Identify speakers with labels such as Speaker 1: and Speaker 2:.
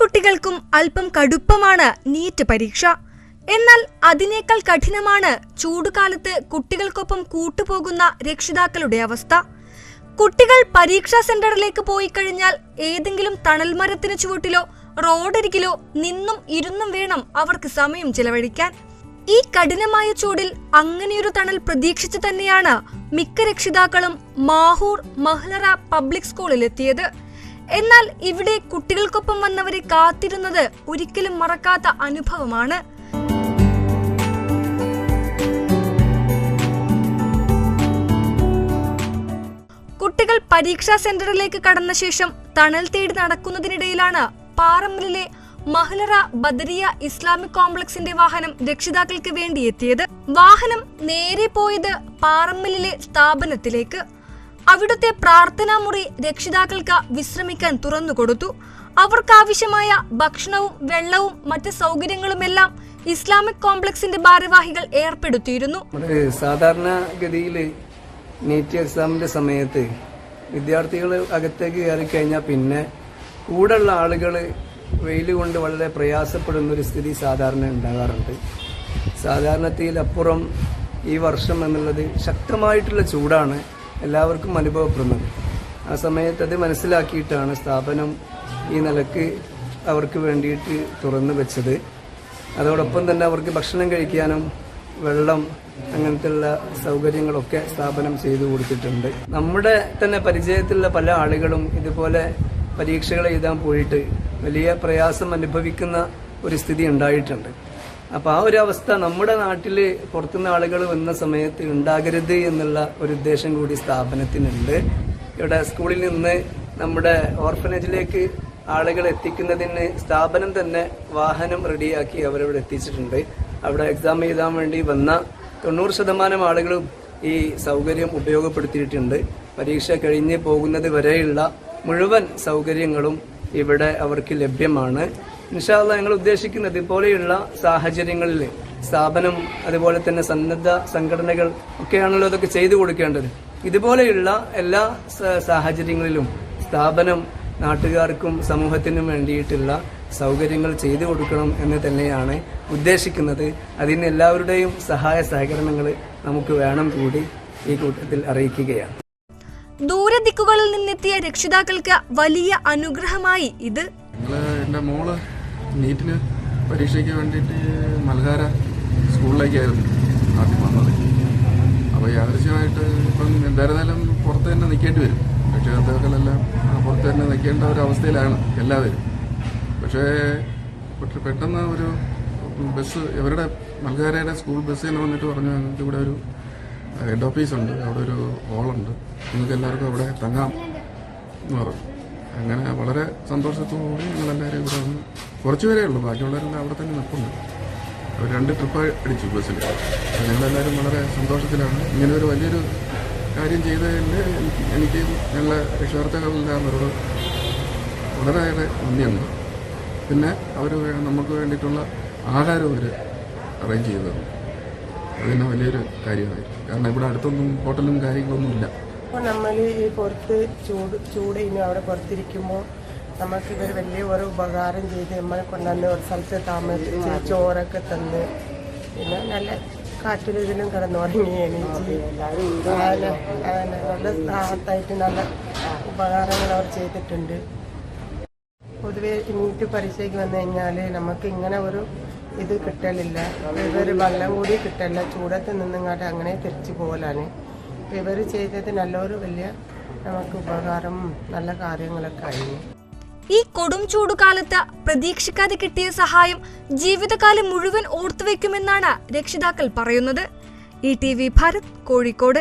Speaker 1: കുട്ടികൾക്കും അല്പം കടുപ്പമാണ് നീറ്റ് പരീക്ഷ. എന്നാൽ അതിനേക്കാൾ കഠിനമാണ് ചൂടുകാലത്ത് കുട്ടികൾക്കൊപ്പം കൂട്ടുപോകുന്ന രക്ഷിതാക്കളുടെ അവസ്ഥ. കുട്ടികൾ പരീക്ഷാ സെന്ററിലേക്ക് പോയി കഴിഞ്ഞാൽ ഏതെങ്കിലും തണൽമരത്തിന് ചുവട്ടിലോ റോഡരികിലോ നിന്നും ഇരുന്നും വേണം അവർക്ക് സമയം ചെലവഴിക്കാൻ. ഈ കഠിനമായ ചൂടിൽ അങ്ങനെയൊരു തണൽ പ്രതീക്ഷിച്ചു തന്നെയാണ് മിക്ക രക്ഷിതാക്കളും മാഹൂർ മഹ്ലറ പബ്ലിക് സ്കൂളിലെത്തിയത്. എന്നാൽ ഇവിടെ കുട്ടികൾക്കൊപ്പം വന്നവരെ കാത്തിരുന്നത് ഒരിക്കലും മറക്കാത്ത അനുഭവമാണ്. കുട്ടികൾ പരീക്ഷാ സെന്ററിലേക്ക് കടന്ന ശേഷം തണൽ തേടി നടക്കുന്നതിനിടയിലാണ് പാറമ്പലിലെ മഹ്ലറ ബദരിയ ഇസ്ലാമിക് കോംപ്ലക്സിന്റെ വാഹനം രക്ഷിതാക്കൾക്ക് വേണ്ടി എത്തിയത് വാഹനം നേരെ പോയത് പാറമ്പലിലെ സ്ഥാപനത്തിലേക്ക്. അവിടുത്തെ പ്രാർത്ഥനാ മുറി രക്ഷിതാക്കൾക്ക് വിശ്രമിക്കാൻ തുറന്നുകൊടുത്തു അവർക്കാവശ്യമായ ഭക്ഷണവും വെള്ളവും മറ്റ് സൗകര്യങ്ങളുമെല്ലാം ഇസ്ലാമിക് കോംപ്ലക്സിന്റെ ഭാരവാഹികൾ ഏർപ്പെടുത്തിയിരുന്നു.
Speaker 2: സാധാരണ സാധാരണഗതിയിൽ നീറ്റ് എക്സാമിന്റെ സമയത്ത് വിദ്യാർത്ഥികൾ അകത്തേക്ക് കയറി കഴിഞ്ഞാൽ പിന്നെ കൂടെയുള്ള ആളുകൾ വെയിൽ കൊണ്ട് വളരെ പ്രയാസപ്പെടുന്ന ഒരു സ്ഥിതി സാധാരണ ഉണ്ടാകാറുണ്ട്. സാധാരണത്തിലപ്പുറം ഈ വർഷം എന്നുള്ളത് ശക്തമായിട്ടുള്ള ചൂടാണ്. എല്ലാവർക്കും അനുഭവപ്പെടുന്നത്. ആ സമയത്ത് അത് മനസ്സിലാക്കിയിട്ടാണ് സ്ഥാപനം ഈ നിലയ്ക്ക് അവർക്ക് വേണ്ടിയിട്ട് തുറന്നു വെച്ചത്. അതോടൊപ്പം തന്നെ അവർക്ക് ഭക്ഷണം കഴിക്കാനും വെള്ളം അങ്ങനത്തെയുള്ള സൗകര്യങ്ങളൊക്കെ സ്ഥാപനം ചെയ്തു കൊടുത്തിട്ടുണ്ട്. നമ്മുടെ തന്നെ പരിചയത്തിലുള്ള പല ആളുകളും ഇതുപോലെ പരീക്ഷകൾ എഴുതാൻ പോയിട്ട് വലിയ പ്രയാസം അനുഭവിക്കുന്ന ഒരു സ്ഥിതി ഉണ്ടായിട്ടുണ്ട്. അപ്പോൾ ആ ഒരു അവസ്ഥ നമ്മുടെ നാട്ടിൽ പുറത്തുനിന്ന് ആളുകൾ വന്ന സമയത്ത് ഉണ്ടാകരുത് എന്നുള്ള ഒരു ഉദ്ദേശം കൂടി സ്ഥാപനത്തിനുണ്ട്. ഇവിടെ സ്കൂളിൽ നിന്ന് നമ്മുടെ ഓർഫനേജിലേക്ക് ആളുകൾ എത്തിക്കുന്നതിന് സ്ഥാപനം തന്നെ വാഹനം റെഡിയാക്കി അവരവിടെ എത്തിച്ചിട്ടുണ്ട്. അവിടെ എക്സാം എഴുതാൻ വേണ്ടി വന്ന തൊണ്ണൂറ് ശതമാനം ആളുകളും ഈ സൗകര്യം ഉപയോഗപ്പെടുത്തിയിട്ടുണ്ട്. പരീക്ഷ കഴിഞ്ഞ് പോകുന്നത് വരെയുള്ള മുഴുവൻ സൗകര്യങ്ങളും ഇവിടെ അവർക്ക് ലഭ്യമാണ്. ഇൻഷാല്ല ഞങ്ങൾ ഉദ്ദേശിക്കുന്നത് ഇതുപോലെയുള്ള സാഹചര്യങ്ങളിൽ സ്ഥാപനം അതുപോലെ തന്നെ സന്നദ്ധ സംഘടനകൾ ഒക്കെയാണല്ലോ അതൊക്കെ ചെയ്തു കൊടുക്കേണ്ടത്. ഇതുപോലെയുള്ള എല്ലാ സാഹചര്യങ്ങളിലും സ്ഥാപനം നാട്ടുകാർക്കും സമൂഹത്തിനും വേണ്ടിയിട്ടുള്ള സൗകര്യങ്ങൾ ചെയ്തു കൊടുക്കണം എന്ന് തന്നെയാണ് ഉദ്ദേശിക്കുന്നത്. അതിന് എല്ലാവരുടെയും സഹായ സഹകരണങ്ങൾ നമുക്ക് വേണം കൂടി ഈ കൂട്ടത്തിൽ അറിയിക്കുകയാണ്.
Speaker 1: ദൂരദിക്കുകളിൽ നിന്നെത്തിയ രക്ഷിതാക്കൾക്ക് വലിയ അനുഗ്രഹമായി ഇത്.
Speaker 3: എന്റെ മോൾ നീറ്റിന് പരീക്ഷയ്ക്ക് വേണ്ടിയിട്ട് മൽഹാര സ്കൂളിലേക്കായിരുന്നു ആദ്യം വന്നത്. അപ്പോൾ യാദൃശ്യമായിട്ട് ഇപ്പം എന്തായിരുന്നാലും പുറത്ത് തന്നെ നിൽക്കേണ്ടി വരും. രക്ഷകർത്താക്കളെല്ലാം പുറത്ത് തന്നെ നിൽക്കേണ്ട ഒരു അവസ്ഥയിലാണ് എല്ലാവരും. പക്ഷേ പെട്ട- പെട്ടെന്ന് ഒരു ബസ് ഇവരുടെ മൽഹാരയുടെ സ്കൂൾ ബസ് തന്നെ വന്നിട്ട് പറഞ്ഞു ഞങ്ങൾക്ക് ഇവിടെ ഒരു ഹെഡ് ഓഫീസുണ്ട് അവിടെ ഒരു ഹോളുണ്ട്. നിങ്ങൾക്ക് എല്ലാവർക്കും അവിടെ തങ്ങാം എന്ന് പറഞ്ഞു. അങ്ങനെ വളരെ സന്തോഷത്തോടുകൂടി ഞങ്ങളെല്ലാവരും ഇവിടെ വന്ന് കുറച്ച് പേരേ ഉള്ളൂ. ബാക്കിയുള്ളവരെല്ലാം അവിടെ തന്നെ നിൽപ്പുണ്ട്. അവർ രണ്ട് ട്രിപ്പ് അടിച്ചു ബസ്സിൽ. ഞങ്ങളെല്ലാവരും വളരെ സന്തോഷത്തിലാണ്. ഇങ്ങനെ ഒരു വലിയൊരു കാര്യം ചെയ്തതിൽ എനിക്ക് ഞങ്ങളെ രക്ഷകർത്താക്കളെല്ലാം അവരോട് വളരെയേറെ നന്ദിയുണ്ട്. പിന്നെ അവർ നമുക്ക് വേണ്ടിയിട്ടുള്ള ആഹാരം അവർ അറേഞ്ച് ചെയ്തു തന്നു അത് വലിയൊരു കാര്യമായി കാരണം ഇവിടെ അടുത്തൊന്നും ഹോട്ടലും കാര്യങ്ങളൊന്നും ഇല്ല.
Speaker 4: അപ്പോൾ നമ്മൾ ഈ പുറത്ത് ചൂട് ചൂട് ഇനി അവിടെ പുറത്തിരിക്കുമ്പോൾ നമുക്ക് ഇവർ വലിയ ഒരു ഉപകാരം ചെയ്ത് നമ്മളെ കൊണ്ടുവന്ന് ഒരു സ്ഥലത്ത് താമസിച്ച് ചോറൊക്കെ തന്ന് പിന്നെ നല്ല കാറ്റിലും ഇതിലും കിടന്നുറങ്ങി നല്ല സ്ഥാനത്തായിട്ട് നല്ല ഉപകാരങ്ങൾ അവർ ചെയ്തിട്ടുണ്ട്. പൊതുവെ നീറ്റ് പരീക്ഷയ്ക്ക് വന്നു കഴിഞ്ഞാൽ നമുക്ക് ഇങ്ങനെ ഒരു ഇത് കിട്ടലില്ല. ഇതൊരു വെള്ളം കൂടി കിട്ടലില്ല. ചൂടത്ത് നിന്നിങ്ങാട്ട് അങ്ങനെ തിരിച്ചു പോകലാണ് ഇവർ ചെയ്തത് നല്ലൊരു വലിയ നമുക്ക് ഉപകാരം നല്ല കാര്യങ്ങളൊക്കെ ആയിരുന്നു
Speaker 1: ഈ കൊടും ചൂടുകാലത്ത് പ്രതീക്ഷിക്കാതെ കിട്ടിയ സഹായം ജീവിതകാലം മുഴുവൻ ഓർത്തുവെക്കുമെന്നാണ് രക്ഷിതാക്കൾ പറയുന്നത്. E T V Bharat Kozhikode.